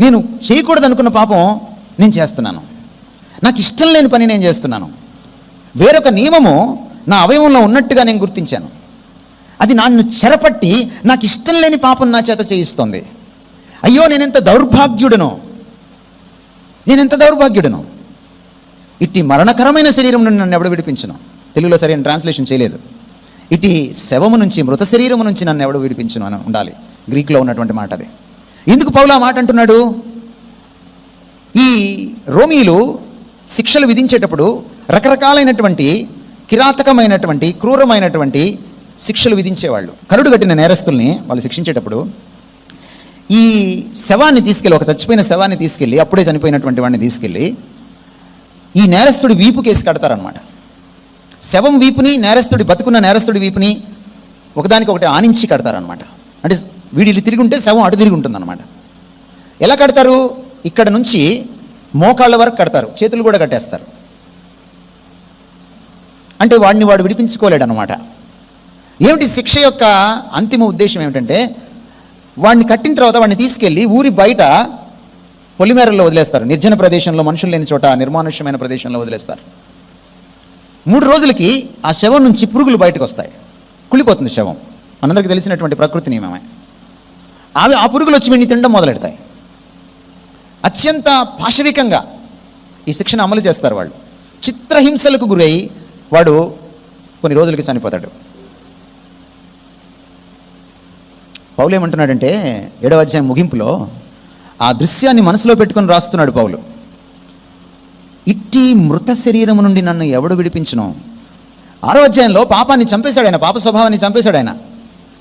నేను చేయకూడదు అనుకున్న పాపం నేను చేస్తున్నాను. నాకు ఇష్టం లేని పని నేను చేస్తున్నాను. వేరొక నియమము నా అవయవంలో ఉన్నట్టుగా నేను గుర్తించాను. అది నన్ను చెరపట్టి నాకు ఇష్టం లేని పాపం నా చేత చేయిస్తోంది. అయ్యో నేనెంత దౌర్భాగ్యుడను? నేనెంత దౌర్భాగ్యుడను? ఇట్టి మరణకరమైన శరీరం నుండి నన్ను ఎవడు విడిపించను? తెలుగులో సరైన ట్రాన్స్లేషన్ చేయలేదు. ఇటు శవము నుంచి మృత శరీరము నుంచి నన్ను ఎవడు విడిపించను అని ఉండాలి. గ్రీక్లో ఉన్నటువంటి మాట అది. ఎందుకు పౌలు ఆ మాట అంటున్నాడు? ఈ రోమీలు శిక్షలు విధించేటప్పుడు రకరకాలైనటువంటి కిరాతకమైనటువంటి క్రూరమైనటువంటి శిక్షలు విధించేవాళ్ళు. కరుడు కట్టిన నేరస్తుల్ని వాళ్ళు శిక్షించేటప్పుడు ఈ శవాన్ని తీసుకెళ్ళి ఒక చచ్చిపోయిన శవాన్ని తీసుకెళ్ళి అప్పుడే చనిపోయినటువంటి వాడిని తీసుకెళ్ళి ఈ నేరస్తుడి వీపు కేసు కడతారనమాట శవం వీపుని నేరస్తుడి బతుకున్న నేరస్తుడి వీపుని ఒకదానికి ఒకటి ఆనించి కడతారనమాట అంటే వీడి తిరిగి ఉంటే శవం అటు తిరిగి ఉంటుందన్నమాట. ఎలా కడతారు? ఇక్కడ నుంచి మోకాళ్ళ వరకు కడతారు. చేతులు కూడా కట్టేస్తారు. అంటే వాడిని వాడు విడిపించుకోలేడు అనమాట ఏమిటి శిక్ష యొక్క అంతిమ ఉద్దేశం ఏమిటంటే వాడిని కట్టిన తర్వాత వాడిని తీసుకెళ్ళి ఊరి బయట పొలిమేరల్లో వదిలేస్తారు. నిర్జన ప్రదేశంలో మనుషులు లేని చోట నిర్మానుష్యమైన ప్రదేశంలో వదిలేస్తారు. మూడు రోజులకి ఆ శవం నుంచి పురుగులు బయటకు వస్తాయి. కుళ్ళిపోతుంది శవం. మనందరికీ తెలిసినటువంటి ప్రకృతి నియమమే. అవి ఆ పురుగులు వచ్చి వీడిని తినడం మొదలెడతాయి. అత్యంత పాశవికంగా ఈ శిక్షణ అమలు చేస్తారు వాళ్ళు. చిత్రహింసలకు గురై వాడు కొన్ని రోజులకి చనిపోతాడు. పౌలు ఏమంటున్నాడంటే ఏడవ అధ్యాయం ముగింపులో ఆ దృశ్యాన్ని మనసులో పెట్టుకొని రాస్తున్నాడు పౌలు. ఇట్టి మృత శరీరము నుండి నన్ను ఎవడు విడిపించును? ఆరో అధ్యాయంలో పాపాన్ని చంపేశాడు ఆయన పాప స్వభావాన్ని చంపేశాడు ఆయన.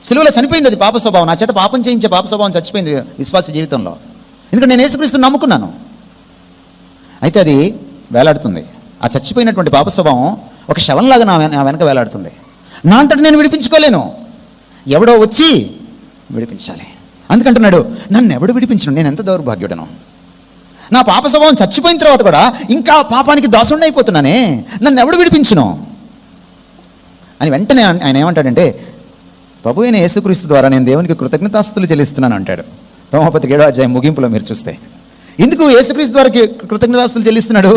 సిలువలో చనిపోయింది అది పాప స్వభావం. నా చేత పాపం చేయించే పాప స్వభావం చచ్చిపోయింది విశ్వాస జీవితంలో. ఎందుకంటే నేను యేసుక్రీస్తు నమ్ముకున్నాను. అయితే అది వేలాడుతుంది. ఆ చచ్చిపోయినటువంటి పాప స్వభావం ఒక శవంలాగా నా వెన- నా వెనక వేలాడుతుంది. నా అంతటి నేను విడిపించుకోలేను. ఎవడో వచ్చి విడిపించాలి. అందుకంటున్నాడు నన్ను ఎవడు విడిపించను? నేను ఎంత దౌర్భాగ్యుడను? నా పాప స్వభావం చచ్చిపోయిన తర్వాత కూడా ఇంకా పాపానికి దాసుండి అయిపోతున్నానే నన్ను ఎవడు విడిపించును? అని వెంటనే ఆయన ఏమంటాడంటే ప్రభు అయిన యేసుక్రీస్తు ద్వారా నేను దేవునికి కృతజ్ఞతాస్తులు చెల్లిస్తున్నాను అంటాడు. రోమపతి ఏడో అధ్యాయం ముగింపులో మీరు చూస్తే. ఎందుకు యేసుక్రీస్తు ద్వారా కృతజ్ఞతాస్తులు చెల్లిస్తున్నాడు?